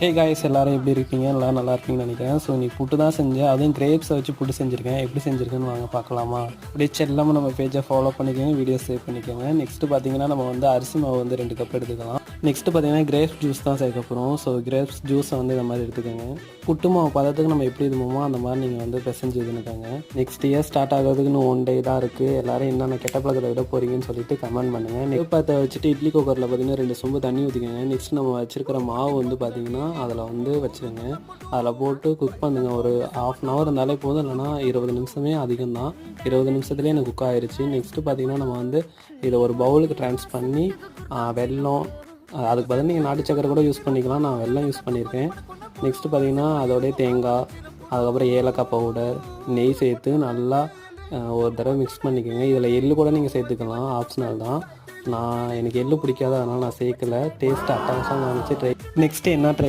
Hey guys எல்லாரும் எப்படி இருக்கீங்க? எல்லோரும் நல்லா இருக்கீங்கன்னு நினைக்கிறேன். ஸோ நீ புட்டு தான் செஞ்சேன் அதுவும் கிரேப்ஸை வச்சு புட்டு செஞ்சுருக்கேன். எப்படி செஞ்சுருக்கேன்னு வாங்க பார்க்கலாமா? அப்படியே செல்லாமல் நம்ம பேஜை ஃபாலோ பண்ணிக்கோங்க வீடியோ சேவ் பண்ணிக்கோங்க. நெக்ஸ்ட்டு பார்த்தீங்கன்னா நம்ம வந்து அரிசி மாவு வந்து ரெண்டு கப் எடுத்துக்கலாம். நெக்ஸ்ட்டு பார்த்தீங்கன்னா கிரேப்ஸ் ஜூஸ் தான் சேர்க்க போகிறோம் ஸோ கிரேப்ஸ் ஜூஸை வந்து இந்த மாதிரி எடுத்துக்கோங்க. புட்டு மாவு பதத்துக்கு நம்ம எப்படி இதுமோ அந்த மாதிரி நீங்கள் வந்து பிசைஞ்சு இதுனுக்கோங்க நெக்ஸ்ட் இயர் ஸ்டார்ட் ஆகிறதுக்குன்னு ஒன் டே தான் இருக்குது எல்லாரும் என்னென்ன கெட்ட பழக்கத்தை விட போகிறீங்கன்னு சொல்லிட்டு கமெண்ட் பண்ணுங்கள் நெக்ஸ்ட் பார்த்த வச்சுட்டு இட்லி குக்கரில் பார்த்தீங்கன்னா ரெண்டு சொம்பு தண்ணி ஊற்றிக்கோங்க நெக்ஸ்ட் நம்ம வச்சிருக்கிற மாவு வந்து பார்த்தீங்கன்னா அதில் வந்து வச்சுருங்க அதில் போட்டு குக் பண்ணுங்க. ஒரு ஆஃப் அன் ஹவர் இருந்தாலே போதும். இல்லைனா இருபது நிமிஷமே அதிகம் தான் இருபது நிமிஷத்துலேயே எனக்கு குக் ஆகிருச்சு நெக்ஸ்ட்டு பார்த்தீங்கன்னா நம்ம வந்து இதை ஒரு பவுலுக்கு ட்ரான்ஸ் பண்ணி வெல்லம் அதுக்கு பதில் நீங்கள் நாட்டு சக்கரை கூட யூஸ் பண்ணிக்கலாம். நான் வெல்லம் யூஸ் பண்ணியிருக்கேன். நெக்ஸ்ட்டு பார்த்தீங்கன்னா அதோடய தேங்காய் அதுக்கப்புறம் ஏலக்காய் பவுடர் நெய் சேர்த்து நல்லா ஒரு தடவை மிக்ஸ் பண்ணிக்கோங்க. இதில் எள்ளு கூட நீங்கள் சேர்த்துக்கலாம். ஆப்ஷனல் தான். நான் எனக்கு எள்ளு பிடிக்காத. அதனால் நான் சேர்க்கல. டேஸ்ட் அட்டகாசம் நினச்சி ட்ரை நெக்ஸ்ட்டு என்ன ட்ரை